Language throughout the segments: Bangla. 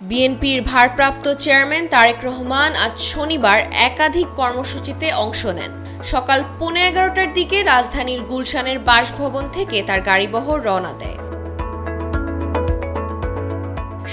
বিএনপির ভারপ্রাপ্ত চেয়ারম্যান তারেক রহমান আজ শনিবার একাধিক কর্মসূচিতে অংশ নেন। সকাল পৌনে এগারোটার দিকে রাজধানীর গুলশানের বাসভবন থেকে তার গাড়িবহর রওনা দেয়।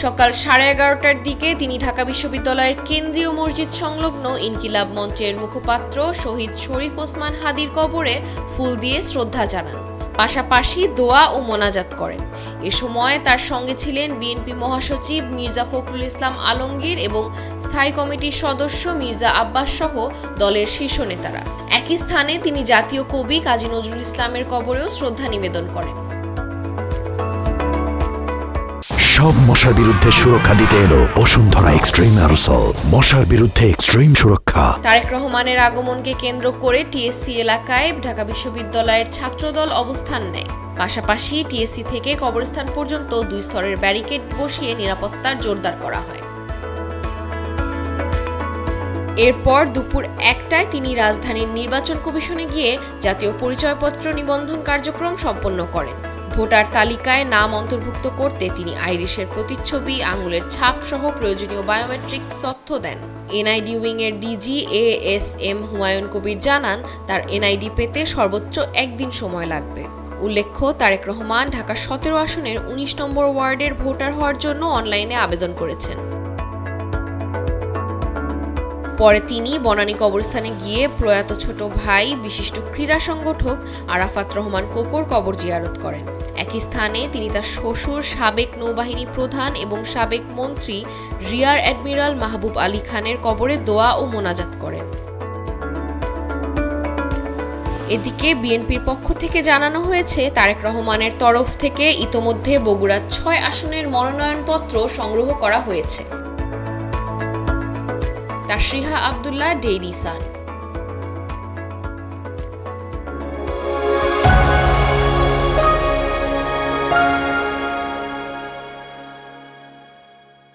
সকাল সাড়ে এগারোটার দিকে তিনি ঢাকা বিশ্ববিদ্যালয়ের কেন্দ্রীয় মসজিদ সংলগ্ন ইনকিলাব মঞ্চের মুখপাত্র শহীদ শরীফ ওসমান হাদির কবরে ফুল দিয়ে শ্রদ্ধা জানান। পাশাপাশি দোয়া ও মোনাজাত করেন। এ সময় তার সঙ্গে ছিলেন বিএনপি মহাসচিব মির্জা ফখরুল ইসলাম আলমগীর এবং স্থায়ী কমিটির সদস্য মির্জা আব্বাস সহ দলের শীর্ষ নেতারা। একই স্থানে তিনি জাতীয় কবি কাজী নজরুল ইসলামের কবরেও শ্রদ্ধা নিবেদন করেন। সব মশার বিরুদ্ধে সুরক্ষা দিতে এলো বসুন্ধরা এক্সট্রিম অ্যারোসল। মশার বিরুদ্ধে এক্সট্রিম সুরক্ষা। তারেক রহমানের আগমনকে কেন্দ্র করে টিএসসি এলাকায় ঢাকা বিশ্ববিদ্যালয়ের ছাত্রদল অবস্থান নেয়। পাশাপাশি টিএসসি থেকে কবরস্থান পর্যন্ত দুই স্তরের ব্যারিকেড বসিয়ে নিরাপত্তার জোরদার করা হয়। এরপর দুপুর একটায় তিনি রাজধানীর নির্বাচন কমিশনে গিয়ে জাতীয় পরিচয়পত্র নিবন্ধন কার্যক্রম সম্পন্ন করেন। ভোটার তালিকায় নাম অন্তর্ভুক্ত করতে তিনি আইরিশের প্রতিচ্ছবি, আঙুলের ছাপ সহ প্রয়োজনীয় বায়োমেট্রিক তথ্য দেন। এনআইডি উইং এর DG A S M Humayun Kabir জানান, তার এনআইডি পেতে সর্বোচ্চ একদিন সময় লাগবে। উল্লেখ্য, তারেক রহমান ঢাকা সতেরো আসনের উনিশ নম্বর ওয়ার্ডের ভোটার হওয়ার জন্য অনলাইনে আবেদন করেছেন। পরে তিনি বনানী কবরস্থানে গিয়ে প্রয়াত ছোট ভাই, বিশিষ্ট ক্রীড়া সংগঠক আরাফাত রহমান কোকর কবর জিয়ারত করেন। একই স্থানে তিনি তার শ্বশুর, সাবেক নৌবাহিনী প্রধান এবং সাবেক মন্ত্রী রিয়ার অ্যাডমিরাল মাহবুব আলী খানের কবরে দোয়া ও মোনাজাত করেন। এদিকে বিএনপির পক্ষ থেকে জানানো হয়েছে, তারেক রহমানের তরফ থেকে ইতোমধ্যে বগুড়ার ছয় আসনের মনোনয়নপত্র সংগ্রহ করা হয়েছে। তাশরিহা আবদুল্লাহ ডেইলি সান